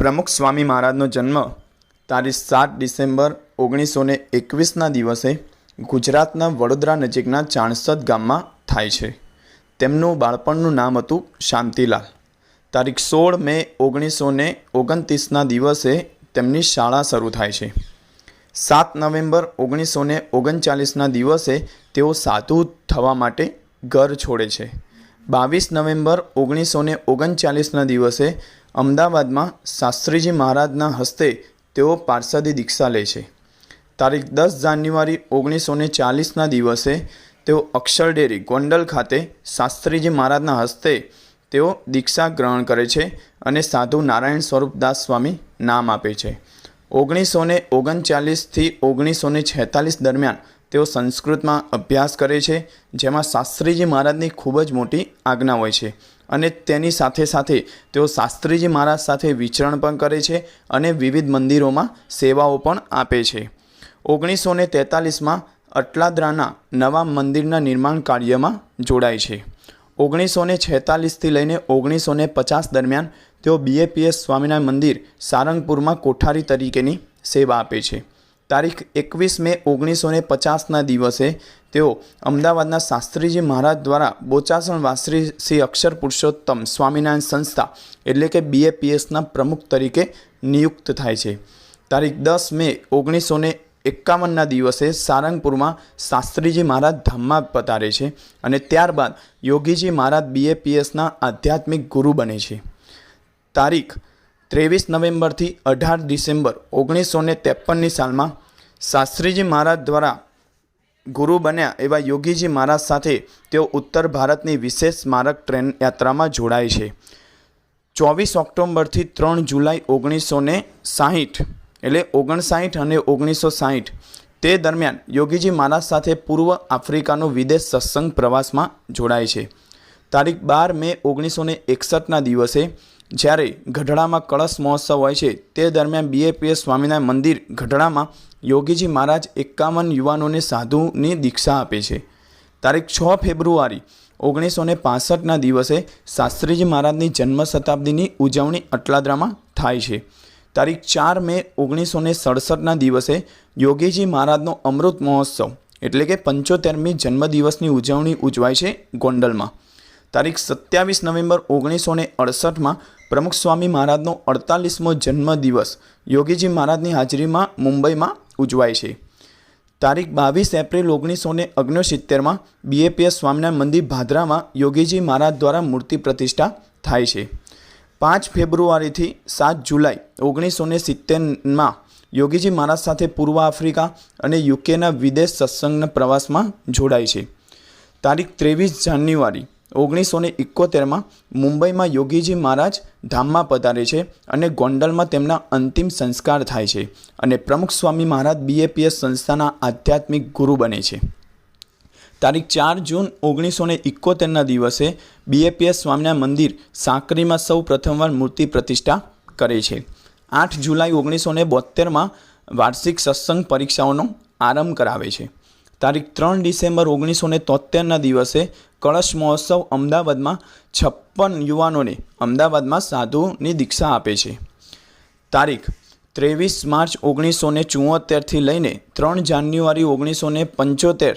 પ્રમુખ સ્વામી મહારાજનો જન્મ તારીખ સાત ડિસેમ્બર ઓગણીસો ને એકવીસના દિવસે ગુજરાતના વડોદરા નજીકના ચાણસદ ગામમાં થાય છે. તેમનું બાળપણનું નામ હતું શાંતિલાલ. તારીખ સોળ મે ઓગણીસો ને ઓગણત્રીસના દિવસે તેમની શાળા શરૂ થાય છે. સાત નવેમ્બર ઓગણીસો ને ઓગણચાલીસના દિવસે તેઓ સાધુ થવા માટે ઘર છોડે છે. બાવીસ નવેમ્બર ઓગણીસો ને ઓગણચાલીસના દિવસે અમદાવાદમાં શાસ્ત્રીજી મહારાજના હસ્તે તેઓ પાર્ષદી દીક્ષા લે છે. તારીખ દસ જાન્યુઆરી ઓગણીસો ને ચાલીસના દિવસે તેઓ અક્ષરડેરી ગોંડલ ખાતે શાસ્ત્રીજી મહારાજના હસ્તે તેઓ દીક્ષા ગ્રહણ કરે છે અને સાધુ નારાયણ સ્વરૂપદાસ સ્વામી નામ આપે છે. ઓગણીસો ને ઓગણચાલીસથી ઓગણીસો ને છેતાલીસ દરમિયાન તેઓ સંસ્કૃતમાં અભ્યાસ કરે છે, જેમાં શાસ્ત્રીજી મહારાજની ખૂબ જ મોટી આજ્ઞા હોય છે. અને તેની સાથે સાથે તેઓ શાસ્ત્રીજી મહારાજ સાથે વિચરણ પણ કરે છે અને વિવિધ મંદિરોમાં સેવાઓ પણ આપે છે. ઓગણીસો ને તેતાલીસમાં અટલાદરાના નવા મંદિરના નિર્માણ કાર્યમાં જોડાય છે. ઓગણીસો ને છેતાલીસથી લઈને ઓગણીસો ને પચાસ દરમિયાન તેઓ બીએપીએસ સ્વામિનારાયણ મંદિર સારંગપુરમાં કોઠારી તરીકેની સેવા આપે છે. તારીખ એકવીસ મે ઓગણીસો ને પચાસના દિવસે તેઓ અમદાવાદના શાસ્ત્રીજી મહારાજ દ્વારા બોચાસણ વાસરી શ્રી અક્ષર પુરુષોત્તમ સ્વામિનારાયણ સંસ્થા એટલે કે બીએપીએસના પ્રમુખ તરીકે નિયુક્ત થાય છે. તારીખ દસ મે ઓગણીસો ને એકાવનના દિવસે સારંગપુરમાં શાસ્ત્રીજી મહારાજ ધામમાં પધારે છે અને ત્યારબાદ યોગીજી મહારાજ બીએપીએસના આધ્યાત્મિક ગુરુ બને છે. તારીખ ત્રેવીસ નવેમ્બરથી અઢાર ડિસેમ્બર ઓગણીસો ને ત્રેપનની સાલમાં શાસ્ત્રીજી મહારાજ દ્વારા ગુરુ બન્યા એવા યોગીજી મહારાજ સાથે તેઓ ઉત્તર ભારતની વિશેષ સ્મારક ટ્રેન યાત્રામાં જોડાય છે. ચોવીસ ઓક્ટોબરથી ત્રણ જુલાઈ ઓગણીસો ને સાહીઠ એટલે ઓગણસાઠ અને ઓગણીસો સાહીઠ. તે દરમિયાન યોગીજી મહારાજ સાથે પૂર્વ આફ્રિકાનો વિદેશ સત્સંગ પ્રવાસમાં જોડાય છે. તારીખ બાર મે ઓગણીસો ને એકસઠના દિવસે જ્યારે ગઢડામાં કળશ મહોત્સવ હોય છે, તે દરમિયાન બીએપીએસ સ્વામિનારાયણ મંદિર ગઢડામાં યોગીજી મહારાજ એકાવન યુવાનોને સાધુની દીક્ષા આપે છે. તારીખ છ ફેબ્રુઆરી ઓગણીસો ને પાસઠના દિવસે શાસ્ત્રીજી મહારાજની જન્મ શતાબ્દીની ઉજવણી અટલાદરામાં થાય છે. તારીખ ચાર મે ઓગણીસો ને સડસઠના દિવસે યોગીજી મહારાજનો અમૃત મહોત્સવ, એટલે કે પંચોતેરમી જન્મદિવસની ઉજવણી ઉજવાય છે ગોંડલમાં. તારીખ સત્યાવીસ નવેમ્બર ઓગણીસો ને અડસઠમાં પ્રમુખ સ્વામી મહારાજનો અડતાલીસમો જન્મદિવસ યોગીજી મહારાજની હાજરીમાં મુંબઈમાં ઉજવાય છે. તારીખ બાવીસ એપ્રિલ ઓગણીસો ને ઓગણસિત્તેરમાં બીએપીએસ સ્વામિનારાયણ મંદિર ભાદરામાં યોગીજી મહારાજ દ્વારા મૂર્તિ પ્રતિષ્ઠા થાય છે. પાંચ ફેબ્રુઆરીથી સાત જુલાઈ ઓગણીસો ને સિત્તેરમાં યોગીજી મહારાજ સાથે પૂર્વ આફ્રિકા અને યુકેના વિદેશ સત્સંગના પ્રવાસમાં જોડાય છે. તારીખ ત્રેવીસ જાન્યુઆરી ઓગણીસો ને એકોતેરમાં મુંબઈમાં યોગીજી મહારાજ ધામમાં પધારે છે અને ગોંડલમાં તેમના અંતિમ સંસ્કાર થાય છે અને પ્રમુખ સ્વામી મહારાજ બીએપીએસ સંસ્થાના આધ્યાત્મિક ગુરુ બને છે. તારીખ ચાર જૂન ઓગણીસો ને એકોતેરના દિવસે બીએપીએસ સ્વામીના મંદિર સાંકરીમાં સૌ પ્રથમવાર મૂર્તિ પ્રતિષ્ઠા કરે છે. આઠ જુલાઈ ઓગણીસો ને બોતેરમાં વાર્ષિક સત્સંગ પરીક્ષાઓનો આરંભ કરાવે છે. તારીખ ત્રણ ડિસેમ્બર ઓગણીસો ને તોતેરના દિવસે કળશ મહોત્સવ અમદાવાદમાં છપ્પન યુવાનોને અમદાવાદમાં સાધુની દીક્ષા આપે છે. તારીખ ત્રેવીસ માર્ચ ઓગણીસો ને ચુંવોતેરથી લઈને ત્રણ જાન્યુઆરી ઓગણીસો ને પંચોતેર,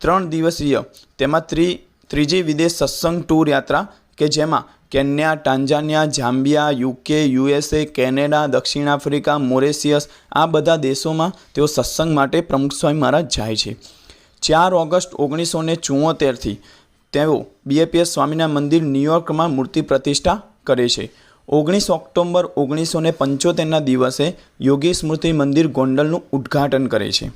ત્રણ દિવસીય તેમાં ત્રી, ત્રીજી વિદેશ સત્સંગ ટૂર યાત્રા કે જેમાં Kenya, Tanzania, Zambia, UK, USA, Canada, દક્ષિણ આફ્રિકા, મોરેશિયસ આ બધા દેશોમાં તેઓ સત્સંગ માટે પ્રમુખ સ્વામી મહારાજ જાય છે. ચાર ઓગસ્ટ ઓગણીસો ને ચુંવોતેરથી તેઓ બીએપીએસ સ્વામીના મંદિર ન્યુયોર્કમાં મૂર્તિ પ્રતિષ્ઠા કરે છે. ઓગણીસ ઓક્ટોબર ઓગણીસો ને પંચોતેરના દિવસે યોગી સ્મૃતિ મંદિર ગોંડલનું ઉદ્ઘાટન કરે છે.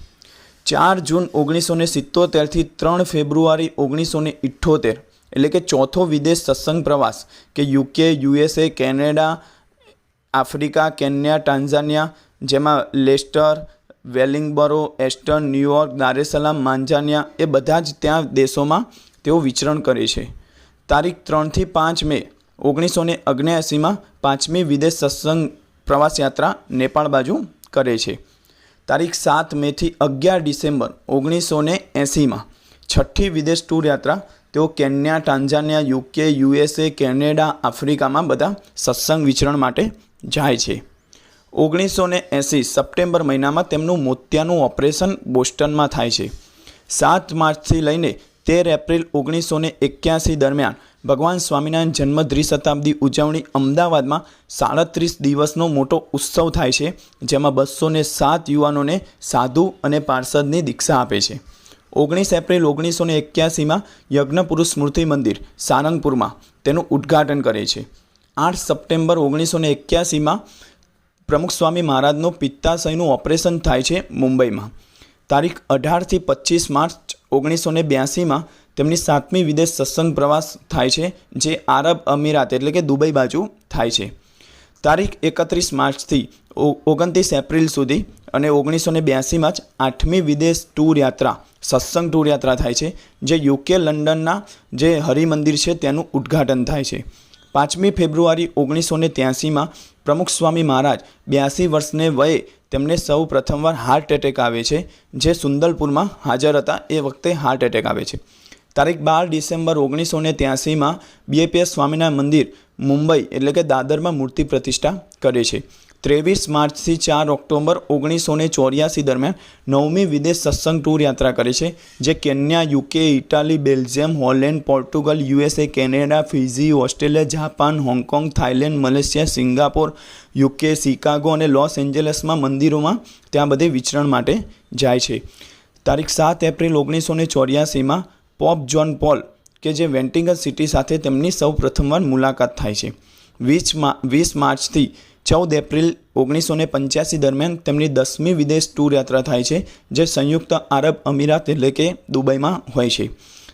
ચાર જૂન ઓગણીસો ને સિત્તોતેરથી ત્રણ ફેબ્રુઆરી ઓગણીસો ને ઇઠ્ઠોતેર એટલે કે ચોથો વિદેશ સત્સંગ પ્રવાસ, કે UK USA Canada Africa Kenya Tanzania જેમાં લેસ્ટર વેલિંગબરો એસ્ટર્ન ન્યુયોર્ક દારેસલામ માંજાનિયા એ બધા જ ત્યાં દેશોમાં તેઓ વિચરણ કરે છે. તારીખ ત્રણથી પાંચ મે ઓગણીસો ને અગ્નેસીમાં પાંચમી વિદેશ સત્સંગ પ્રવાસ યાત્રા નેપાળ બાજુ કરે છે. તારીખ સાત મેથી અગિયાર ડિસેમ્બર ઓગણીસો ને એંસીમાં છઠ્ઠી વિદેશ ટૂર યાત્રા તેઓ Kenya Tanzania UK, USA, Canada, આફ્રિકામાં બધા સત્સંગ વિચરણ માટે જાય છે. ઓગણીસો ને એંસી સપ્ટેમ્બર મહિનામાં તેમનું મોતિયાનું ઓપરેશન બોસ્ટનમાં થાય છે. સાત માર્ચથી લઈને તેર એપ્રિલ ઓગણીસો ને એક્યાસી દરમિયાન ભગવાન સ્વામિનારાયણ જન્મ દ્વિશતાબ્દી ઉજવણી અમદાવાદમાં સાડત્રીસ દિવસનો મોટો ઉત્સવ થાય છે, જેમાં બસો સાત યુવાનોને સાધુ અને પાર્ષદની દીક્ષા આપે છે. ઓગણીસ એપ્રિલ ઓગણીસો ને એક્યાસીમાં યજ્ઞપુરુષ સ્મૃતિ મંદિર સારંગપુરમાં તેનું ઉદ્ઘાટન કરે છે. આઠ સપ્ટેમ્બર ઓગણીસો ને એક્યાસીમાં પ્રમુખ સ્વામી મહારાજનું પિત્તાશયનું ઓપરેશન થાય છે મુંબઈમાં. તારીખ અઢારથી પચીસ માર્ચ ઓગણીસો ને બ્યાસીમાં તેમની સાતમી વિદેશ સત્સંગ પ્રવાસ થાય છે, જે આરબ અમીરાત એટલે કે દુબઈ બાજુ થાય છે. તારીખ એકત્રીસ માર્ચથી ઓગણત્રીસ એપ્રિલ સુધી અને ઓગણીસો ને બ્યાસીમાં જ આઠમી વિદેશ ટૂર યાત્રા સત્સંગ ટૂર યાત્રા થાય છે, જે યુકે લંડનના જે હરિમંદિર છે તેનું ઉદ્ઘાટન થાય છે. પાંચમી ફેબ્રુઆરી ઓગણીસો ને ત્યાસીમાં પ્રમુખ સ્વામી મહારાજ બ્યાસી વર્ષને વયે તેમને સૌ પ્રથમવાર હાર્ટ એટેક આવે છે, જે સુંદરપુરમાં હાજર હતા. એ વખતે હાર્ટ એટેક આવે છે. તારીખ બાર ડિસેમ્બર ઓગણીસો ને ત્યાસીમાં બીએપીએસ સ્વામિનારાયણ મંદિર મુંબઈ એટલે કે દાદરમાં મૂર્તિ પ્રતિષ્ઠા કરે છે. ત્રેવીસ માર્ચથી ચાર ઓક્ટોબર ઓગણીસો ને ચોર્યાસી દરમિયાન નવમી વિદેશ સત્સંગ ટૂર યાત્રા કરે છે, જે Kenya, UK, Italy, Belgium, Holland, Portugal, USA, Canada Fiji Australia, Japan, Hong Kong, Thailand, Malaysia, Singapore, UK, Chicago અને લોસ એન્જલસમાં મંદિરોમાં ત્યાં બધે વિચરણ માટે જાય છે. તારીખ સાત એપ્રિલ ઓગણીસો ને ચોર્યાસીમાં પોપ જોન પોલ, કે જે વેન્ટિંગર સિટી સાથે તેમની સૌ પ્રથમવાર મુલાકાત થાય છે. વીસ વીસ માર્ચથી ચૌદ એપ્રિલ ઓગણીસો ને પંચ્યાસી દરમિયાન તેમની દસમી વિદેશ ટૂર યાત્રા થાય છે, જે સંયુક્ત આરબ અમીરાત એટલે કે દુબઈમાં હોય છે.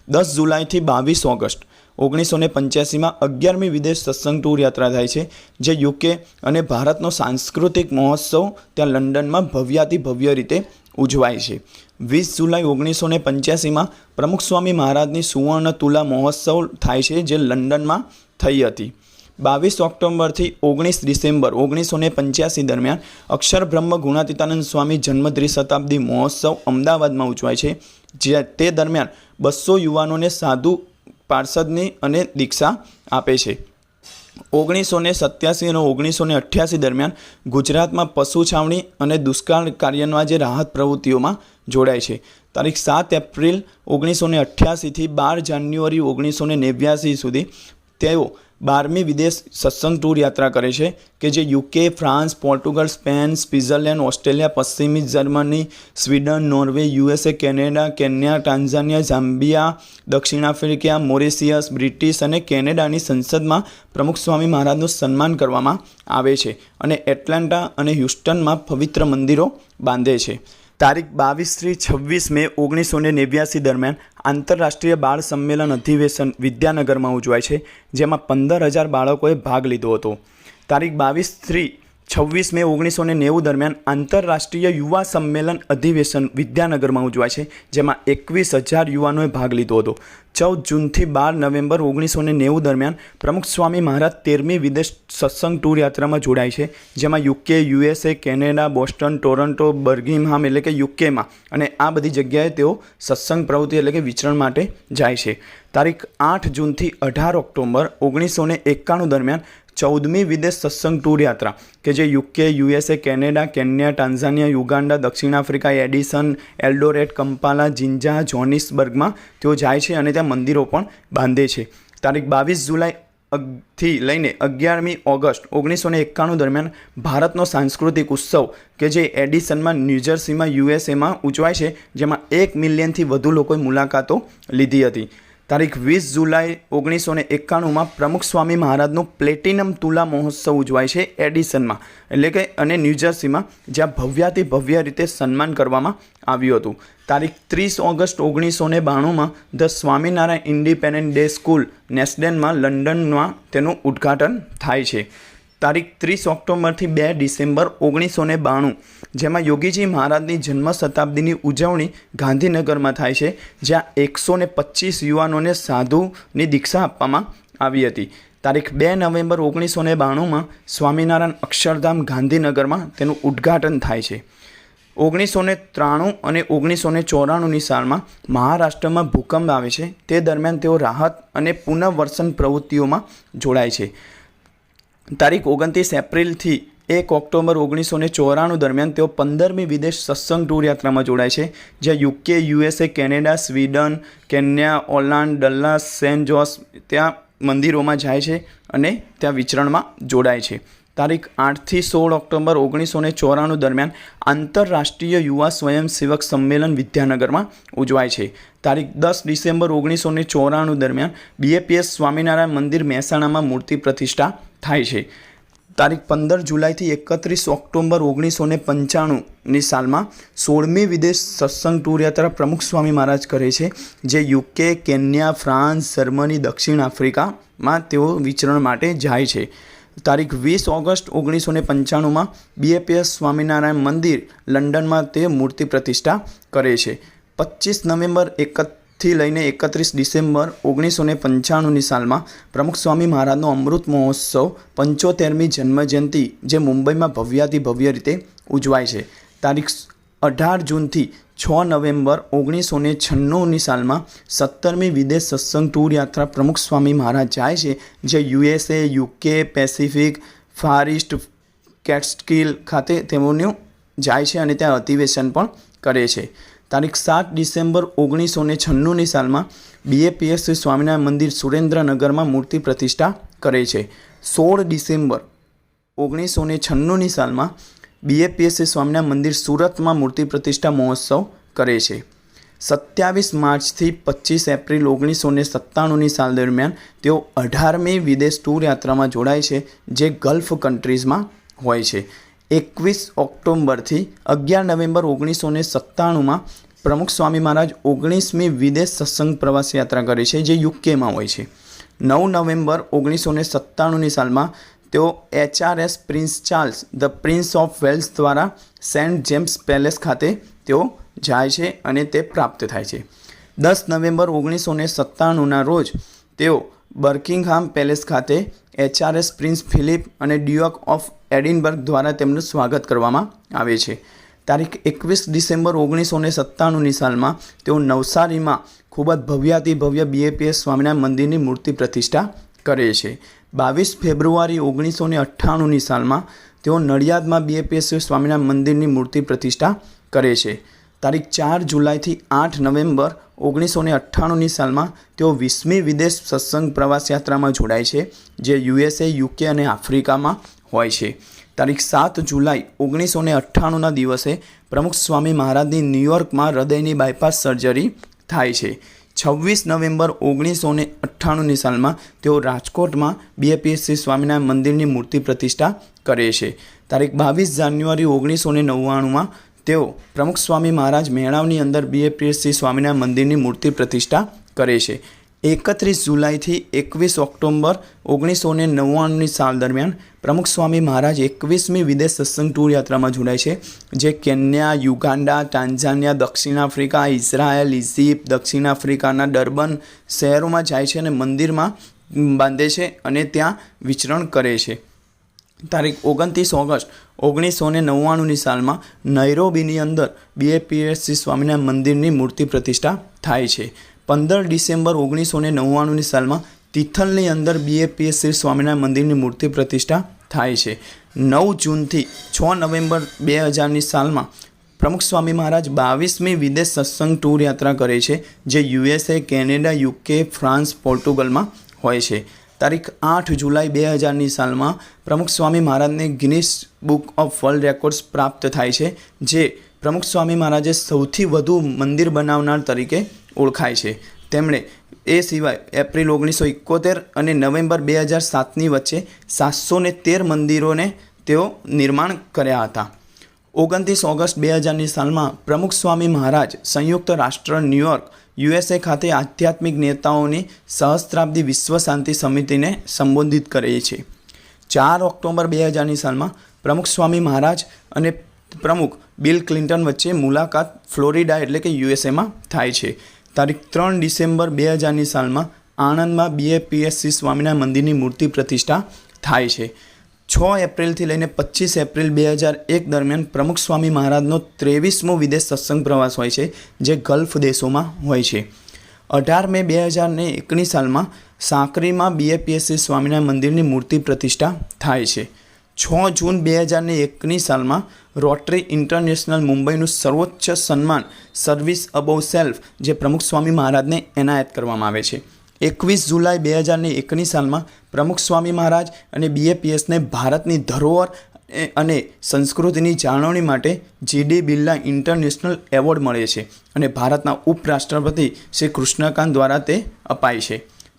દસ જુલાઈથી બાવીસ ઓગસ્ટ ઓગણીસો ને પંચ્યાસીમાં અગિયારમી વિદેશ સત્સંગ ટૂર યાત્રા થાય છે, જે યુકે અને ભારતનો સાંસ્કૃતિક મહોત્સવ ત્યાં લંડનમાં ભવ્યાતિ ભવ્ય રીતે ઉજવાય છે. વીસ જુલાઈ ઓગણીસો ને પંચ્યાસીમાં પ્રમુખ સ્વામી મહારાજની સુવર્ણ તુલા મહોત્સવ થાય છે, જે લંડનમાં થઈ હતી. બાવીસ ઓક્ટોબરથી ઓગણીસ ડિસેમ્બર ઓગણીસો ને પંચ્યાસી દરમિયાન અક્ષર બ્રહ્મ ગુણાતીતાનંદ સ્વામી જન્મ ત્રિશતાબ્દી મહોત્સવ અમદાવાદમાં ઉજવાય છે. જે તે દરમિયાન બસો યુવાનોને સાધુ પાર્ષદની અને દીક્ષા આપે છે. ઓગણીસો ને સત્યાસી અને ઓગણીસો ને અઠ્યાસી દરમિયાન ગુજરાતમાં પશુ છાવણી અને દુષ્કાળ કાર્યમાં જે રાહત પ્રવૃત્તિઓમાં જોડાય છે. તારીખ સાત એપ્રિલ ઓગણીસો ને અઠ્યાસીથી બાર જાન્યુઆરી ઓગણીસો ને નેવ્યાસી સુધી તેઓ બારમી વિદેશ સત્સંગ ટૂર યાત્રા કરે છે, કે જે UK, France, Portugal, Spain, Switzerland, Australia, પશ્ચિમી Germany, Sweden, Norway, USA, Canada, Kenya, Tanzania, Zambia, દક્ષિણ આફ્રિકા, મોરેશિયસ, બ્રિટિશ અને કેનેડાની સંસદમાં પ્રમુખ સ્વામી મહારાજનું સન્માન કરવામાં આવે છે અને એટલાન્ટા અને હ્યુસ્ટનમાં પવિત્ર મંદિરો બાંધે છે. તારીખ બાવીસથી છવ્વીસ મે ઓગણીસો ને નેવ્યાસી દરમિયાન આંતરરાષ્ટ્રીય બાળ સંમેલન અધિવેશન વિદ્યાનગરમાં ઉજવાય છે, જેમાં પંદર હજાર બાળકોએ ભાગ લીધો હતો. તારીખ બાવીસથી છવ્વીસ મે ઓગણીસો ને નેવું દરમિયાન આંતરરાષ્ટ્રીય યુવા સંમેલન અધિવેશન વિદ્યાનગરમાં ઉજવાય છે, જેમાં એકવીસ હજાર યુવાનોએ ભાગ લીધો હતો. ચૌદ જૂનથી બાર નવેમ્બર ઓગણીસો ને નેવું દરમિયાન પ્રમુખ સ્વામી મહારાજ તેરમી વિદેશ સત્સંગ ટૂર યાત્રામાં જોડાય છે, જેમાં UK, USA, Canada, Boston, Toronto Birmingham એટલે કે યુકેમાં અને આ બધી જગ્યાએ તેઓ સત્સંગ પ્રવૃત્તિ એટલે કે વિચરણ માટે જાય છે. તારીખ આઠ જૂનથી અઢાર ઓક્ટોબર ઓગણીસો ને એકાણું દરમિયાન ચૌદમી વિદેશ સત્સંગ ટૂર યાત્રા, કે જે UK, USA, Canada, Kenya Tanzania Uganda, દક્ષિણ Africa, Edison, Eldoret, Kampala, Jinja, જોનિસબર્ગમાં તેઓ જાય છે અને ત્યાં મંદિરો પણ બાંધે છે. તારીખ બાવીસ જુલાઈ થી લઈને અગિયારમી ઓગસ્ટ ઓગણીસો ને એકાણું દરમિયાન ભારતનો સાંસ્કૃતિક ઉત્સવ, કે જે એડિસનમાં ન્યૂજર્સીમાં યુએસએમાં ઉજવાય છે, જેમાં એક મિલિયનથી વધુ લોકોએ મુલાકાતો લીધી હતી. તારીખ વીસ જુલાઈ ઓગણીસો ને એકાણુંમાં પ્રમુખ સ્વામી મહારાજનું પ્લેટિનમ તુલા મહોત્સવ ઉજવાય છે એડિસનમાં એટલે કે અને ન્યૂજર્સીમાં જ્યાં ભવ્યાથી ભવ્ય રીતે સન્માન કરવામાં આવ્યું હતું. તારીખ ત્રીસ ઓગસ્ટ ઓગણીસો ને બાણુંમાં the Swaminarayan independent day school નેસ્ડેનમાં લંડનમાં તેનું ઉદ્ઘાટન થાય છે. તારીખ ત્રીસ ઓક્ટોબરથી બે ડિસેમ્બર ઓગણીસો ને બાણું જેમાં યોગીજી મહારાજની જન્મ શતાબ્દીની ઉજવણી ગાંધીનગરમાં થાય છે, જ્યાં એકસો ને પચીસ યુવાનોને સાધુની દીક્ષા આપવામાં આવી હતી. તારીખ બે નવેમ્બર ઓગણીસો ને બાણુંમાં સ્વામિનારાયણ અક્ષરધામ ગાંધીનગરમાં તેનું ઉદ્ઘાટન થાય છે. ઓગણીસો ને ત્રાણું અને ઓગણીસો ને ચોરાણુંની સાલમાં મહારાષ્ટ્રમાં ભૂકંપ આવે છે, તે દરમિયાન તેઓ રાહત અને પુનઃવર્સન પ્રવૃત્તિઓમાં જોડાય છે. તારીખ ઓગણત્રીસ એપ્રિલથી એક ઓક્ટોબર ઓગણીસો ને ચોરાણું દરમિયાન તેઓ પંદરમી વિદેશ સત્સંગ ટૂર યાત્રામાં જોડાય છે, જ્યાં UK, USA, Canada, Sweden, Kenya Orlando Dallas, San Jose ત્યાં મંદિરોમાં જાય છે અને ત્યાં વિચરણમાં જોડાય છે. તારીખ આઠથી સોળ ઓક્ટોબર ઓગણીસો ને ચોરાણું દરમિયાન આંતરરાષ્ટ્રીય યુવા સ્વયંસેવક સંમેલન વિદ્યાનગરમાં ઉજવાય છે. તારીખ દસ ડિસેમ્બર ઓગણીસો ને ચોરાણું દરમિયાન બીએપીએસ સ્વામિનારાયણ મંદિર મહેસાણામાં મૂર્તિ પ્રતિષ્ઠા થાય છે. તારીખ પંદર જુલાઈથી એકત્રીસ ઓક્ટોબર ઓગણીસો ને પંચાણુંની સાલમાં સોળમી વિદેશ સત્સંગ ટૂર યાત્રા પ્રમુખ સ્વામી મહારાજ કરે છે, જે યુકે, કેન્યા, ફ્રાન્સ, જર્મની, દક્ષિણ આફ્રિકામાં તેઓ વિચરણ માટે જાય છે. તારીખ વીસ ઓગસ્ટ ઓગણીસો ને પંચાણુંમાં બીએપીએસ સ્વામિનારાયણ મંદિર લંડનમાં તે મૂર્તિ પ્રતિષ્ઠા કરે છે. પચીસ નવેમ્બર એકથી લઈને એકત્રીસ ડિસેમ્બર ઓગણીસો ને પંચાણુંની સાલમાં પ્રમુખ સ્વામી મહારાજનો અમૃત મહોત્સવ પંચોતેરમી જન્મજયંતિ, જે મુંબઈમાં ભવ્યાતિ ભવ્ય રીતે ઉજવાય છે. તારીખ અઢાર જૂનથી છ નવેમ્બર ઓગણીસો ને છન્નુંની સાલમાં સત્તરમી વિદેશ સત્સંગ ટૂર યાત્રા પ્રમુખ સ્વામી મહારાજ જાય છે, જે USA, UK, Pacific, far east Catskill ખાતે તેઓનું જાય છે અને ત્યાં અધિવેશન પણ કરે છે. તારીખ સાત ડિસેમ્બર ઓગણીસો ને છન્નુંની સાલમાં બીએપીએસ સ્વામિનારાયણ મંદિર સુરેન્દ્રનગરમાં મૂર્તિ પ્રતિષ્ઠા કરે છે. સોળ ડિસેમ્બર ઓગણીસો ને છન્નુંની સાલમાં બીએપીએસસી સ્વામિનારાયણ મંદિર સુરતમાં મૂર્તિ પ્રતિષ્ઠા મહોત્સવ કરે છે. સત્યાવીસ માર્ચથી પચીસ એપ્રિલ ઓગણીસો ને સત્તાણુંની સાલ દરમિયાન તેઓ અઢારમી વિદેશ ટૂર યાત્રામાં જોડાય છે, જે ગલ્ફ કન્ટ્રીઝમાં હોય છે. એકવીસ ઓક્ટોમ્બરથી અગિયાર નવેમ્બર ઓગણીસો ને સત્તાણુંમાં પ્રમુખ સ્વામી મહારાજ ઓગણીસમી વિદેશ સત્સંગ પ્રવાસ યાત્રા કરે છે, જે યુકેમાં હોય છે. નવ નવેમ્બર ઓગણીસો ને સત્તાણુંની સાલમાં તેઓ HRS Prince Charles, the Prince of Wales દ્વારા સેન્ટ જેમ્સ પેલેસ ખાતે તેઓ જાય છે અને તે પ્રાપ્ત થાય છે. દસ નવેમ્બર ઓગણીસો ને સત્તાણુંના રોજ તેઓ બર્કિંગહામ પેલેસ ખાતે એચઆરએસ પ્રિન્સ ફિલિપ અને ડ્યુઅક ઓફ એડિનબર્ગ દ્વારા તેમનું સ્વાગત કરવામાં આવે છે. તારીખ એકવીસ ડિસેમ્બર ઓગણીસો ને સત્તાણુંની સાલમાં તેઓ નવસારીમાં ખૂબ જ ભવ્યાતિ ભવ્ય બીએપીએસ સ્વામિનારાયણ મંદિરની મૂર્તિ પ્રતિષ્ઠા કરે છે. બાવીસ ફેબ્રુઆરી ઓગણીસો ને અઠ્ઠાણુંની સાલમાં તેઓ નડિયાદમાં બીએપીએસ સ્વામિનારાયણ મંદિરની મૂર્તિ પ્રતિષ્ઠા કરે છે. તારીખ ચાર જુલાઈથી આઠ નવેમ્બર ઓગણીસો ને અઠ્ઠાણુંની સાલમાં તેઓ વીસમી વિદેશ સત્સંગ પ્રવાસ યાત્રામાં જોડાય છે, જે યુએસએ, યુકે અને આફ્રિકામાં હોય છે. તારીખ સાત જુલાઈ ઓગણીસો ને અઠ્ઠાણુંના દિવસે પ્રમુખ સ્વામી મહારાજની ન્યૂયોર્કમાં હૃદયની બાયપાસ સર્જરી થાય છે. છવ્વીસ નવેમ્બર ઓગણીસો ને અઠ્ઠાણુંની સાલમાં તેઓ રાજકોટમાં બીએપીએસસી સ્વામિનારાયણ મંદિરની મૂર્તિ પ્રતિષ્ઠા કરે છે. તારીખ બાવીસ જાન્યુઆરી ઓગણીસો ને નવ્વાણુંમાં તેઓ પ્રમુખ સ્વામી મહારાજ મેળાવની અંદર બીએપીએસસી સ્વામિનારાયણ મંદિરની મૂર્તિ પ્રતિષ્ઠા કરે છે. એકત્રીસ જુલાઈથી એકવીસ ઓક્ટોબર ઓગણીસો ને નવ્વાણુંની સાલ દરમિયાન પ્રમુખ સ્વામી મહારાજ એકવીસમી વિદેશ સત્સંગ ટૂર યાત્રામાં જોડાય છે, જે કેન્યા યુગાન્ડા ટાન્ઝાનિયા દક્ષિણ આફ્રિકા, ઇઝરાયલ ઇજિપ્ત દક્ષિણ આફ્રિકાના ડર્બન શહેરોમાં જાય છે અને મંદિરમાં બાંધે છે અને ત્યાં વિચરણ કરે છે. તારીખ ઓગણત્રીસ ઓગસ્ટ ઓગણીસો ને નવ્વાણુંની સાલમાં નૈરોબીની અંદર બીએપીએસસી સ્વામિનારાયણ મંદિરની મૂર્તિ પ્રતિષ્ઠા થાય છે. પંદર ડિસેમ્બર ઓગણીસો ને નવ્વાણુંની સાલમાં તિથલની અંદર બીએપીએસસી સ્વામિનારાયણ મંદિરની મૂર્તિ પ્રતિષ્ઠા થાય છે. નવ જૂનથી છ નવેમ્બર બે હજારની સાલમાં પ્રમુખ સ્વામી મહારાજ બાવીસમી વિદેશ સત્સંગ ટૂર યાત્રા કરે છે, જે યુએસએ, કેનેડા, યુકે, ફ્રાન્સ, પોર્ટુગલમાં હોય છે. તારીખ આઠ જુલાઈ બે હજારની સાલમાં પ્રમુખ સ્વામી મહારાજને Guinness Book of World Records પ્રાપ્ત થાય છે, જે પ્રમુખ સ્વામી મહારાજે સૌથી વધુ મંદિર બનાવનાર તરીકે ઓળખાય છે. તેમણે એ સિવાય એપ્રિલ ઓગણીસો એકોતેર અને નવેમ્બર બે હજાર સાતની વચ્ચે સાતસો ને તેર મંદિરોને તેઓ નિર્માણ કર્યા હતા. ઓગણત્રીસ ઓગસ્ટ બે હજારની સાલમાં પ્રમુખ સ્વામી મહારાજ સંયુક્ત રાષ્ટ્ર ન્યૂયોર્ક યુએસએ ખાતે આધ્યાત્મિક નેતાઓની સહસ્ત્રાબ્દી વિશ્વ શાંતિ સમિતિને સંબોધિત કરે છે. ચાર ઓક્ટોબર બે હજારની સાલમાં પ્રમુખ સ્વામી મહારાજ અને પ્રમુખ બિલ ક્લિન્ટન વચ્ચે મુલાકાત ફ્લોરિડા એટલે કે યુએસએમાં થાય છે. તારીખ ત્રણ ડિસેમ્બર બે હજારની સાલમાં આણંદમાં બીએપીએસસી સ્વામિનારાયણ મંદિરની મૂર્તિ પ્રતિષ્ઠા થાય છે. છ એપ્રિલથી લઈને પચીસ એપ્રિલ બે હજાર એક દરમિયાન પ્રમુખ સ્વામી મહારાજનો ત્રેવીસમો વિદેશ સત્સંગ પ્રવાસ હોય છે, જે ગલ્ફ દેશોમાં હોય છે. અઢાર મે બે હજાર ને એકની સાલમાં સાંકરીમાં બીએપીએસસી સ્વામિનારાયણ મંદિરની મૂર્તિ પ્રતિષ્ઠા થાય છે. છ જૂન બે હજારને એકની સાલમાં રોટરી ઇન્ટરનેશનલ મુંબઈનું સર્વોચ્ચ સન્માન, સર્વિસ અબોવ સેલ્ફ, જે પ્રમુખ સ્વામી મહારાજને એનાયત કરવામાં આવે છે. એકવીસ જુલાઈ બે હજારની એકની સાલમાં પ્રમુખ સ્વામી મહારાજ અને બીએપીએસને ભારતની ધરોહર અને સંસ્કૃતિની જાળવણી માટે જીડી બિરલા ઇન્ટરનેશનલ એવોર્ડ મળે છે અને ભારતના ઉપરાષ્ટ્રપતિ શ્રી કૃષ્ણકાંત દ્વારા તે અપાય છે.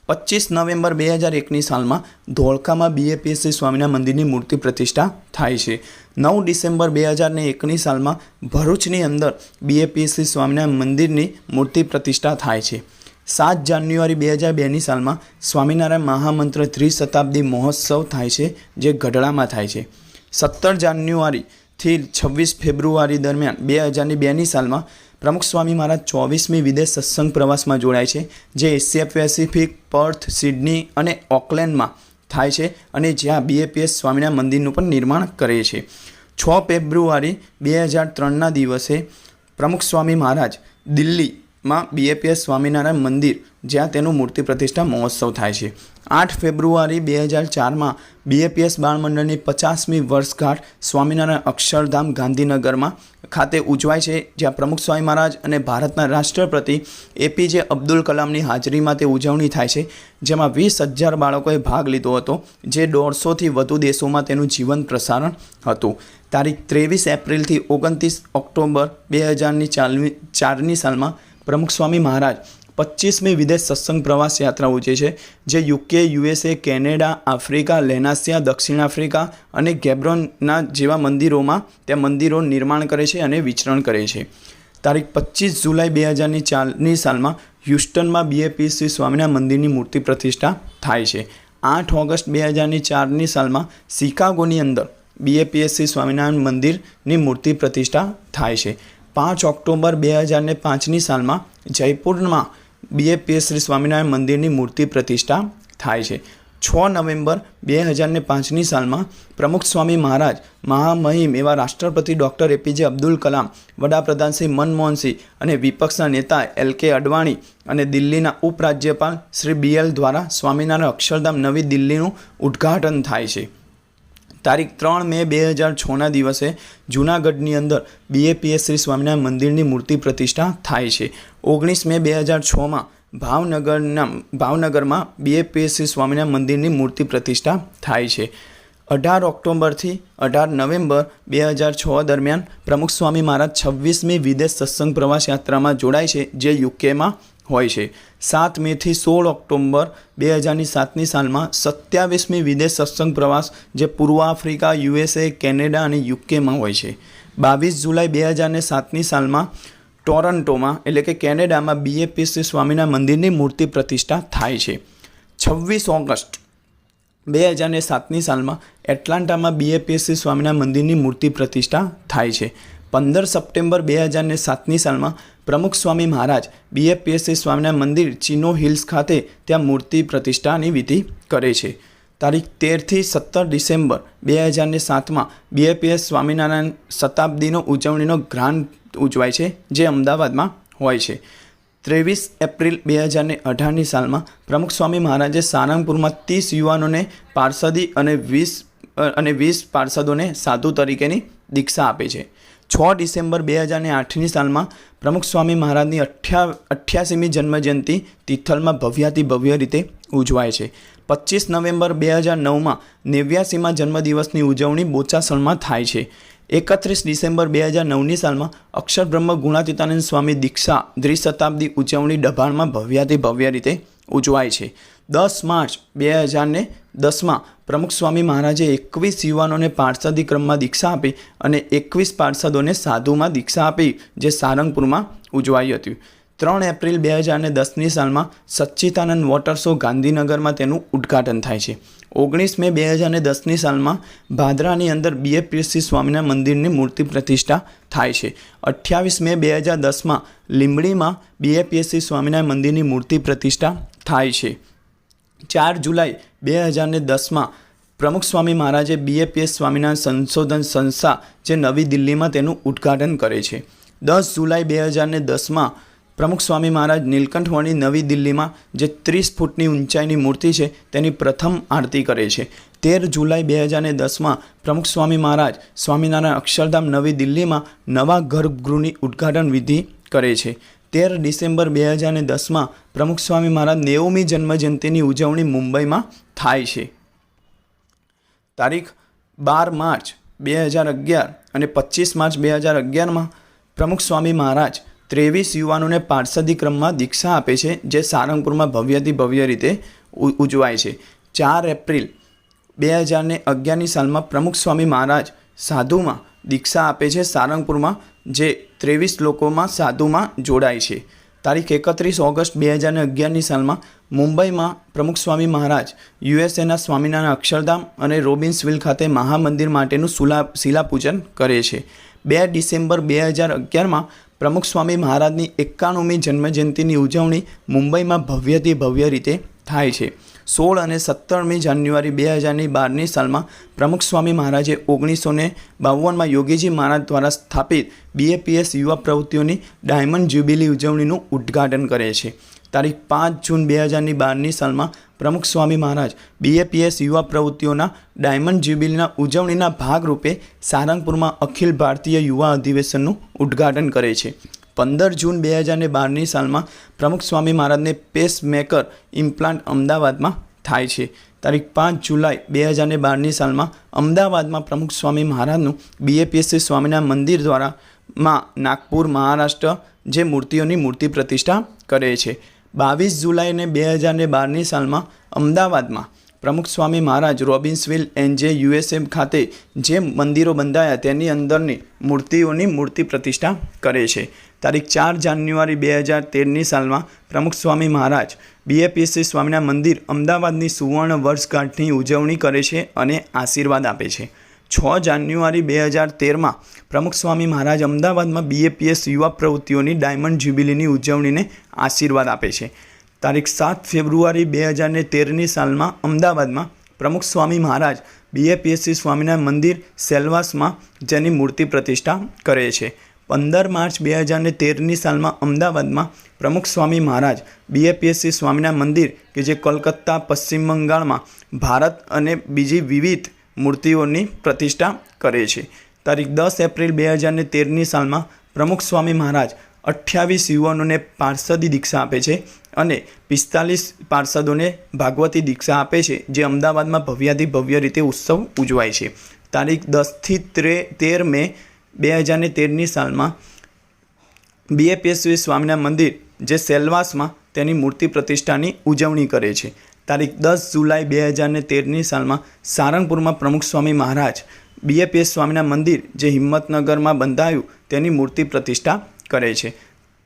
પચીસ નવેમ્બર બે હજાર એકની સાલમાં ધોળકામાં બીએપીએસસી સ્વામીના મંદિરની મૂર્તિ પ્રતિષ્ઠા થાય છે. નવ ડિસેમ્બર બે હજારને એકની સાલમાં ભરૂચની અંદર બીએપીએસસી સ્વામીના મંદિરની મૂર્તિ પ્રતિષ્ઠા થાય છે. સાત જાન્યુઆરી બે હજાર બેની સાલમાં સ્વામિનારાયણ મહામંત્ર ત્રિશતાબ્દી મહોત્સવ થાય છે, જે ગઢડામાં થાય છે. સત્તર જાન્યુઆરીથી છવ્વીસ ફેબ્રુઆરી દરમિયાન બે હજારની બેની સાલમાં પ્રમુખ સ્વામી મહારાજ ચોવીસમી વિદેશ સત્સંગ પ્રવાસમાં જોડાય છે, જે એશિયા પેસિફિક, પર્થ, સિડની અને ઓકલેન્ડમાં થાય છે અને જ્યાં બીએપીએસ સ્વામિનારાયણ મંદિરનું પણ નિર્માણ કરે છે. છ ફેબ્રુઆરી બે હજાર ત્રણના દિવસે પ્રમુખ સ્વામી મહારાજ દિલ્હીમાં બીએપીએસ સ્વામિનારાયણ મંદિર, જ્યાં તેનું મૂર્તિ પ્રતિષ્ઠા મહોત્સવ થાય છે. આઠ ફેબ્રુઆરી બે હજાર ચારમાં બીએપીએસ બાળમંડળની પચાસમી વર્ષગાંઠ સ્વામિનારાયણ અક્ષરધામ ગાંધીનગરમાં ખાતે ઉજવાય છે, જ્યાં પ્રમુખ સ્વામી મહારાજ અને ભારતના રાષ્ટ્રપતિ એપીજે અબ્દુલ કલામની હાજરીમાં તે ઉજવણી થાય છે, જેમાં વીસ હજાર બાળકોએ ભાગ લીધો હતો, જે દોઢસોથી વધુ દેશોમાં તેનું જીવન પ્રસારણ હતું. તારીખ ત્રેવીસ એપ્રિલથી ઓગણત્રીસ ઓક્ટોબર બે હજારની ચાલવી ચારની સાલમાં પ્રમુખ સ્વામી મહારાજ પચીસમી વિદેશ સત્સંગ પ્રવાસ યાત્રા ઉજે છે, જે UK USA Canada Africa Lenasia દક્ષિણ આફ્રિકા અને ગેબ્રોનના જેવા મંદિરોમાં તે મંદિરો નિર્માણ કરે છે અને વિચરણ કરે છે. તારીખ પચીસ જુલાઈ બે હજારની ચારની સાલમાં હ્યુસ્ટનમાં બીએપીસી સ્વામિનારાયણ મંદિરની મૂર્તિ પ્રતિષ્ઠા થાય છે. આઠ ઓગસ્ટ બે હજારની ચારની સાલમાં શિકાગોની અંદર બીએપીએસસી સ્વામિનારાયણ મંદિરની મૂર્તિ પ્રતિષ્ઠા થાય છે. પાંચ ઓક્ટોબર બે હજારને પાંચની સાલમાં જયપુરમાં બીએપીએસ શ્રી સ્વામિનારાયણ મંદિરની મૂર્તિ પ્રતિષ્ઠા થાય છે. છ નવેમ્બર બે હજારને પાંચની સાલમાં પ્રમુખ સ્વામી મહારાજ મહામહિમ એવા રાષ્ટ્રપતિ ડૉક્ટર એપીજે અબ્દુલ કલામ, વડાપ્રધાન શ્રી મનમોહનસિંહ અને વિપક્ષના નેતા એલ કે અડવાણી અને દિલ્હીના ઉપરાજ્યપાલ શ્રી બી એલ દ્વારા સ્વામિનારાયણ અક્ષરધામ નવી દિલ્હીનું ઉદ્ઘાટન થાય છે. તારીખ ત્રણ મે બે હજાર છના દિવસે જૂનાગઢની અંદર બીએપીએસ શ્રી સ્વામિનારાયણ મંદિરની મૂર્તિ પ્રતિષ્ઠા થાય છે. ઓગણીસ મે બે હજાર છમાં ભાવનગરના, ભાવનગરમાં બીએપીએસ શ્રી સ્વામિનારાયણ મંદિરની મૂર્તિ પ્રતિષ્ઠા થાય છે. અઢાર ઓક્ટોબરથી અઢાર નવેમ્બર બે હજાર છ દરમિયાન પ્રમુખ સ્વામી મહારાજ છવ્વીસમી વિદેશ સત્સંગ પ્રવાસ યાત્રામાં જોડાય છે, જે યુકેમાં હોય છે. સાત મેથી સોળ ઓક્ટોબર બે હજારની સાતની સાલમાં સત્યાવીસમી વિદેશ સત્સંગ પ્રવાસ, જે પૂર્વ આફ્રિકા, યુએસએ, કેનેડા અને યુકેમાં હોય છે. બાવીસ જુલાઈ બે હજારને સાતની સાલમાં ટોરન્ટોમાં, એટલે કે કેનેડામાં બીએપીસી સ્વામીના મંદિરની મૂર્તિ પ્રતિષ્ઠા થાય છે. છવ્વીસ ઓગસ્ટ બે હજારને સાતની સાલમાં એટલાન્ટામાં બીએપીએસસી સ્વામીના મંદિરની મૂર્તિ પ્રતિષ્ઠા થાય છે. પંદર સપ્ટેમ્બર બે હજારને સાતની સાલમાં પ્રમુખ સ્વામી મહારાજ બીએપીએસસી સ્વામિનારાયણ મંદિર ચિનો હિલ્સ ખાતે ત્યાં મૂર્તિ પ્રતિષ્ઠાની વિધિ કરે છે. તારીખ તેરથી સત્તર ડિસેમ્બર બે હજારને સાતમાં બીએપીએસ સ્વામિનારાયણ શતાબ્દીનો ઉજવણીનો ગ્રાન્ડ ઉજવાય છે, જે અમદાવાદમાં હોય છે. ત્રેવીસ એપ્રિલ બે હજારને અઢારની સાલમાં પ્રમુખ સ્વામી મહારાજે સારંગપુરમાં ત્રીસ યુવાનોને પાર્ષદી અને વીસ અને વીસ પાર્ષદોને સાધુ તરીકેની દીક્ષા આપે છે. છ ડિસેમ્બર બે હજારને આઠની સાલમાં પ્રમુખ સ્વામી મહારાજની અઠ્યા અઠ્યાસીમી જન્મજયંતિ તિથલમાં ભવ્યાતિ ભવ્ય રીતે ઉજવાય છે. પચીસ નવેમ્બર બે હજાર નવમાં નેવ્યાસીમાં જન્મદિવસની ઉજવણી બોચાસણમાં થાય છે. એકત્રીસ ડિસેમ્બર બે હજાર નવની સાલમાં અક્ષર બ્રહ્મ ગુણાતીતાનંદ સ્વામી દીક્ષા દ્વિશતાબ્દી ઉજવણી ડભાણમાં ભવ્યાતિ ભવ્ય રીતે ઉજવાય છે. દસ માર્ચ બે હજારને દસમાં પ્રમુખ સ્વામી મહારાજે એકવીસ યુવાનોને પાર્ષદી ક્રમમાં દીક્ષા આપી અને એકવીસ પાર્ષદોને સાધુમાં દીક્ષા આપી, જે સારંગપુરમાં ઉજવાઈ હતી. ત્રણ એપ્રિલ બે હજારને દસની સાલમાં સચ્ચિતાનંદ વોટર ગાંધીનગરમાં તેનું ઉદ્ઘાટન થાય છે. ઓગણીસ મે બે હજારને દસની સાલમાં ભાદરાની અંદર બીએપીએસસી સ્વામીના મંદિરની મૂર્તિ પ્રતિષ્ઠા થાય છે. અઠ્યાવીસ મે બે હજાર દસમાં લીંબડીમાં બીએપીએસસી સ્વામિનારાયણ મંદિરની મૂર્તિ પ્રતિષ્ઠા થાય છે. ચાર જુલાઈ બે હજારને દસમાં પ્રમુખ સ્વામી મહારાજે બીએપીએસ સ્વામિનારાયણ સંશોધન સંસ્થા જે નવી દિલ્હીમાં તેનું ઉદ્ઘાટન કરે છે. દસ જુલાઈ બે હજારને દસમાં પ્રમુખ સ્વામી મહારાજ નીલકંઠવણી નવી દિલ્હીમાં જે ત્રીસ ફૂટની ઊંચાઈની મૂર્તિ છે તેની પ્રથમ આરતી કરે છે. તેર જુલાઈ બે હજારને દસમાં પ્રમુખ સ્વામી મહારાજ સ્વામિનારાયણ અક્ષરધામ નવી દિલ્હીમાં નવા ગર્ભગૃહની ઉદ્ઘાટન વિધિ કરે છે. તેર ડિસેમ્બર બે હજાર ને દસમાં પ્રમુખ સ્વામી મહારાજ નેવમી જન્મજયંતિની ઉજવણી મુંબઈમાં થાય છે. તારીખ બાર માર્ચ બે હજાર અગિયાર અને પચીસ માર્ચ બે હજાર અગિયારમાં પ્રમુખ સ્વામી મહારાજ ત્રેવીસ યુવાનોને પાર્ષદી ક્રમમાં દીક્ષા આપે છે, જે સારંગપુરમાં ભવ્યથી ભવ્ય રીતે ઉજવાય છે. ચાર એપ્રિલ બે હજારને અગિયારની સાલમાં પ્રમુખ સ્વામી મહારાજ સાધુમાં દીક્ષા આપે છે સારંગપુરમાં જે ત્રેવીસ લોકોમાં સાધુમાં જોડાય છે. તારીખ એકત્રીસ ઓગસ્ટ બે હજાર અગિયારની સાલમાં મુંબઈમાં પ્રમુખ સ્વામી મહારાજ, યુએસએના સ્વામિનારાયણ અક્ષરધામ અને રોબિન્સવિલ ખાતે મહામંદિર માટેનું સુલા, શિલાપૂજન કરે છે. બે ડિસેમ્બર બે હજાર અગિયારમાં પ્રમુખ સ્વામી મહારાજની એકાણુમી જન્મજયંતિની ઉજવણી મુંબઈમાં ભવ્યથી ભવ્ય રીતે થાય છે. સોળ અને સત્તરમી જાન્યુઆરી બે હજારની બારની સાલમાં પ્રમુખ સ્વામી મહારાજે ઓગણીસો ને બાવનમાં યોગીજી મહારાજ દ્વારા સ્થાપિત બીએપીએસ યુવા પ્રવૃત્તિઓની ડાયમંડ જ્યુબિલી ઉજવણીનું ઉદ્ઘાટન કરે છે. તારીખ પાંચ જૂન બે હજારની બારની સાલમાં પ્રમુખ સ્વામી મહારાજ બીએપીએસ યુવા પ્રવૃત્તિઓના ડાયમંડ જ્યુબિલીના ઉજવણીના ભાગરૂપે સારંગપુરમાં અખિલ ભારતીય યુવા અધિવેશનનું ઉદ્ઘાટન કરે છે. પંદર જૂન બે હજારને બારની સાલમાં પ્રમુખ સ્વામી મહારાજને પેસમેકર ઇમ્પ્લાન્ટ અમદાવાદમાં થાય છે. તારીખ પાંચ જુલાઈ બે હજારને બારની સાલમાં અમદાવાદમાં પ્રમુખ સ્વામી મહારાજનું બીએપીએસસી સ્વામીના મંદિર દ્વારા માં નાગપુર મહારાષ્ટ્ર જે મૂર્તિઓની મૂર્તિ પ્રતિષ્ઠા કરે છે. બાવીસ જુલાઈને બે હજારને બારની સાલમાં અમદાવાદમાં પ્રમુખ સ્વામી મહારાજ રોબિન્સવિલ એનજે યુએસએમ ખાતે જે મંદિરો બંધાયા તેની અંદરની મૂર્તિઓની મૂર્તિ પ્રતિષ્ઠા કરે છે. તારીખ ચાર જાન્યુઆરી બે હજાર તેરની સાલમાં પ્રમુખ સ્વામી મહારાજ બીએપીએસસી સ્વામીના મંદિર અમદાવાદની સુવર્ણ વર્ષગાંઠની ઉજવણી કરે છે અને આશીર્વાદ આપે છે. છ જાન્યુઆરી બે હજાર તેરમાં પ્રમુખ સ્વામી મહારાજ અમદાવાદમાં બીએપીએસ યુવા પ્રવૃત્તિઓની ડાયમંડ જ્યુબિલીની ઉજવણીને આશીર્વાદ આપે છે. તારીખ સાત ફેબ્રુઆરી બે હજારને તેરની સાલમાં અમદાવાદમાં પ્રમુખ સ્વામી મહારાજ બીએપીએસસી સ્વામિનારાયણ મંદિર સેલવાસમાં જેની મૂર્તિ પ્રતિષ્ઠા કરે છે. પંદર માર્ચ બે હજારને તેરની સાલમાં અમદાવાદમાં પ્રમુખ સ્વામી મહારાજ બીએપીએસસી સ્વામીના મંદિર કે જે કોલકાતા, પશ્ચિમ બંગાળમાં ભારત અને બીજી વિવિધ મૂર્તિઓની પ્રતિષ્ઠા કરે છે. તારીખ દસ એપ્રિલ બે હજારને તેરની સાલમાં પ્રમુખ સ્વામી મહારાજ અઠ્યાવીસ યુવાનોને પાર્ષદી દીક્ષા આપે છે અને પિસ્તાલીસ પાર્ષદોને ભાગવતી દીક્ષા આપે છે, જે અમદાવાદમાં ભવ્યાથી ભવ્ય રીતે ઉત્સવ ઉજવાય છે. તારીખ દસથી ત્રે તેર મે બે હજારને તેરની સાલમાં બીએપીએસવી સ્વામીના મંદિર, જે સેલવાસમાં તેની મૂર્તિ પ્રતિષ્ઠાની ઉજવણી કરે છે. તારીખ દસ જુલાઈ બે હજારને તેરની સાલમાં સારંગપુરમાં પ્રમુખ સ્વામી મહારાજ બીએપીએસ સ્વામીના મંદિર, જે હિંમતનગરમાં બંધાયું, તેની મૂર્તિ પ્રતિષ્ઠા કરે છે.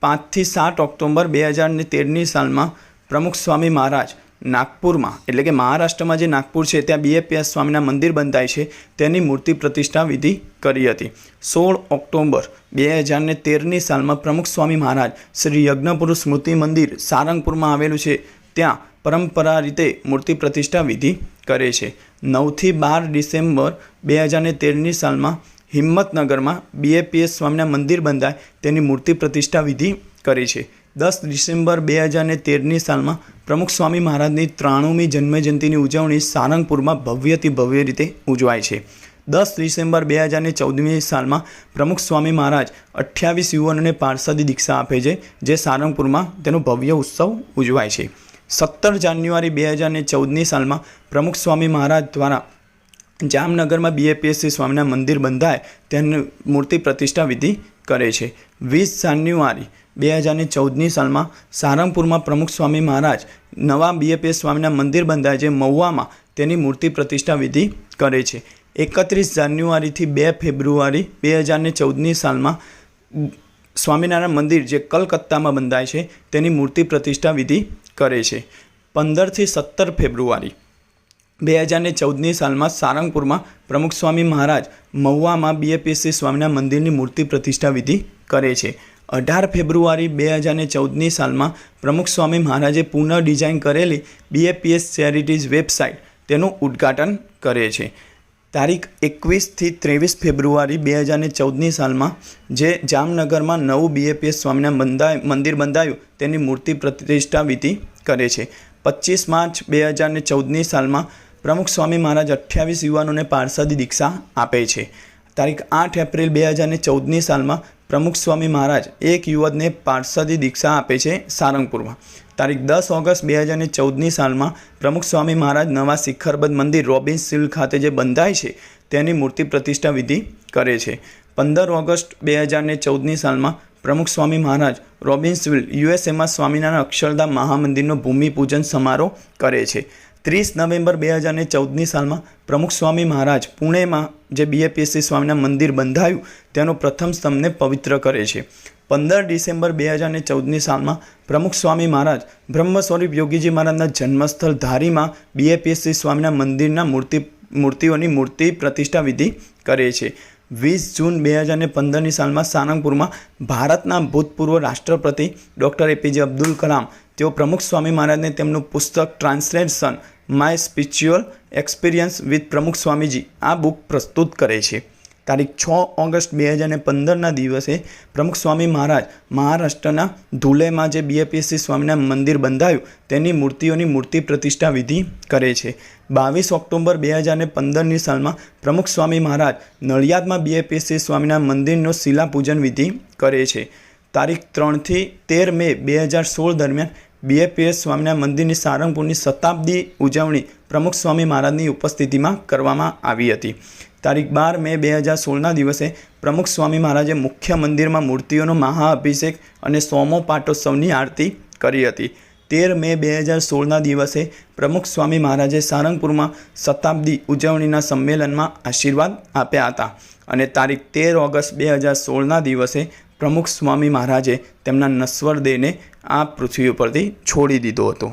પાંચથી સાત ઓક્ટોબર બે હજારને તેરની સાલમાં પ્રમુખ સ્વામી મહારાજ નાગપુરમાં, એટલે કે મહારાષ્ટ્રમાં જે નાગપુર છે, ત્યાં બીએપીએસ સ્વામીના મંદિર બંધાય છે. તેની મૂર્તિ પ્રતિષ્ઠા વિધિ કરી હતી. સોળ ઓક્ટોબર બે હજારને તેરની સાલમાં પ્રમુખ સ્વામી મહારાજ શ્રી યજ્ઞપુરુષ સ્મૃતિ મંદિર સારંગપુરમાં આવેલું છે. ત્યાં પરંપરા રીતે મૂર્તિ પ્રતિષ્ઠા વિધિ કરે છે. નવથી બાર ડિસેમ્બર બે હજારને તેરની સાલમાં હિંમતનગરમાં બીએપીએસ સ્વામીના મંદિર બંધાય. તેની મૂર્તિ પ્રતિષ્ઠા વિધિ કરી છે. દસ ડિસેમ્બર બે હજારને તેરની સાલમાં પ્રમુખ સ્વામી મહારાજની ત્રાણુમી જન્મજયંતિની ઉજવણી સારંગપુરમાં ભવ્યથી ભવ્ય રીતે ઉજવાય છે. દસ ડિસેમ્બર બે હજારને ચૌદમી સાલમાં પ્રમુખ સ્વામી મહારાજ અઠ્યાવીસ યુવાનોને પાર્ષદી દીક્ષા આપે છે, જે સારંગપુરમાં તેનો ભવ્ય ઉત્સવ ઉજવાય છે. સત્તર જાન્યુઆરી બે હજારની ચૌદની સાલમાં પ્રમુખ સ્વામી મહારાજ દ્વારા જામનગરમાં બીએપીએસસી સ્વામીના મંદિર બંધાય, તેની મૂર્તિ પ્રતિષ્ઠા વિધિ કરે છે. વીસ જાન્યુઆરી બે હજારની ચૌદની સાલમાં સારંગપુરમાં પ્રમુખ સ્વામી મહારાજ નવા બીએપીએસ સ્વામીના મંદિર બંધાય છે મહુવામાં તેની મૂર્તિ પ્રતિષ્ઠા વિધિ કરે છે. એકત્રીસ જાન્યુઆરીથી બે ફેબ્રુઆરી બે હજારની ચૌદની સાલમાં સ્વામિનારાયણ મંદિર જે કલકત્તામાં બંધાય છે તેની મૂર્તિ પ્રતિષ્ઠા વિધિ કરે છે. પંદરથી સત્તર ફેબ્રુઆરી બે હજારની ચૌદની સાલમાં સારંગપુરમાં પ્રમુખ સ્વામી મહારાજ મહુવામાં બીએપીએસસી સ્વામીના મંદિરની મૂર્તિ પ્રતિષ્ઠા વિધિ કરે છે. અઢાર ફેબ્રુઆરી બે હજારને ચૌદની સાલમાં પ્રમુખ સ્વામી મહારાજે પુનઃ ડિઝાઇન કરેલી બીએપીએસ ચેરિટીઝ વેબસાઇટ તેનું ઉદ્ઘાટન કરે છે. તારીખ એકવીસથી ત્રેવીસ ફેબ્રુઆરી બે હજારને ચૌદની સાલમાં જે જામનગરમાં નવું બીએપીએસ સ્વામીના બંધાય, મંદિર બંધાયું તેની મૂર્તિ પ્રતિષ્ઠા વિધિ કરે છે. પચીસ માર્ચ બે હજારને ચૌદની સાલમાં પ્રમુખ સ્વામી મહારાજ અઠ્યાવીસ યુવાનોને પાર્ષદી દીક્ષા આપે છે. તારીખ આઠ એપ્રિલ બે હજારને ચૌદની સાલમાં પ્રમુખ સ્વામી મહારાજ એક યુવકને પાર્ષદી દીક્ષા આપે છે સારંગપુરમાં. તારીખ દસ ઓગસ્ટ બે હજાર ચૌદની સાલમાં પ્રમુખ સ્વામી મહારાજ નવા શિખરબદ્ધ મંદિર રોબિન્સ સિલ ખાતે જે બંધાય છે, તેની મૂર્તિ પ્રતિષ્ઠા વિધિ કરે છે. પંદર ઓગસ્ટ બે હજાર ચૌદની સાલમાં પ્રમુખ સ્વામી મહારાજ રોબિન્સવિલ યુએસએમાં સ્વામિનારાયણ અક્ષરધામ મહામંદિરનો ભૂમિપૂજન સમારોહ કરે છે. ત્રીસ નવેમ્બર બે હજાર ને ચૌદની સાલમાં પ્રમુખ સ્વામી મહારાજ પુણેમાં જે બીએપીએસસી સ્વામીના મંદિર બંધાયું, તેનો પ્રથમ સ્તંભને પવિત્ર કરે છે. પંદર ડિસેમ્બર બે હજાર ને ચૌદની સાલમાં પ્રમુખ સ્વામી મહારાજ બ્રહ્મ સ્વરૂપ યોગીજી મહારાજના જન્મસ્થળ ધારીમાં બીએપીએસસી સ્વામીના મંદિરના મૂર્તિ, મૂર્તિઓની મૂર્તિ પ્રતિષ્ઠા વિધિ કરે છે. વીસ જૂન બે હજાર ને પંદરની સાલમાં સારંગપુરમાં ભારતના ભૂતપૂર્વ રાષ્ટ્રપતિ ડૉક્ટર એપીજે અબ્દુલ કલામ, તેઓ પ્રમુખ સ્વામી મહારાજને તેમનું પુસ્તક translation my spiritual experience with Pramukh Swamiji આ બુક પ્રસ્તુત કરે છે. તારીખ છ ઓગસ્ટ બે હજાર પંદરના દિવસે પ્રમુખ સ્વામી મહારાજ મહારાષ્ટ્રના ધુલેમાં જે બીએપીએસસી સ્વામીના મંદિર બંધાયું તેની મૂર્તિઓની મૂર્તિ પ્રતિષ્ઠા વિધિ કરે છે. બાવીસ ઓક્ટોબર બે હજાર પંદરની સાલમાં પ્રમુખ સ્વામી મહારાજ નડિયાદમાં બીએપીએસસી સ્વામીના મંદિરનો શિલાપૂજન વિધિ કરે છે. તારીખ ત્રણથી તેર મે બે હજાર સોળ દરમિયાન બીએપીએસ સ્વામીના મંદિરની સારંગપુરની શતાબ્દી ઉજવણી પ્રમુખ સ્વામી મહારાજની ઉપસ્થિતિમાં કરવામાં આવી હતી. તારીખ બાર મે બે હજાર સોળના દિવસે પ્રમુખ સ્વામી મહારાજે મુખ્ય મંદિરમાં મૂર્તિઓનો મહાઅભિષેક અને સોમો પાટોત્સવની આરતી કરી હતી. તેર મે બે હજાર સોળના દિવસે પ્રમુખ સ્વામી મહારાજે સારંગપુરમાં શતાબ્દી ઉજવણીના સંમેલનમાં આશીર્વાદ આપ્યા હતા અને તારીખ તેર ઓગસ્ટ બે હજાર સોળના દિવસે પ્રમુખ સ્વામી મહારાજે તેમના નશ્વર દેહને આ પૃથ્વી ઉપરથી છોડી દીધો હતો.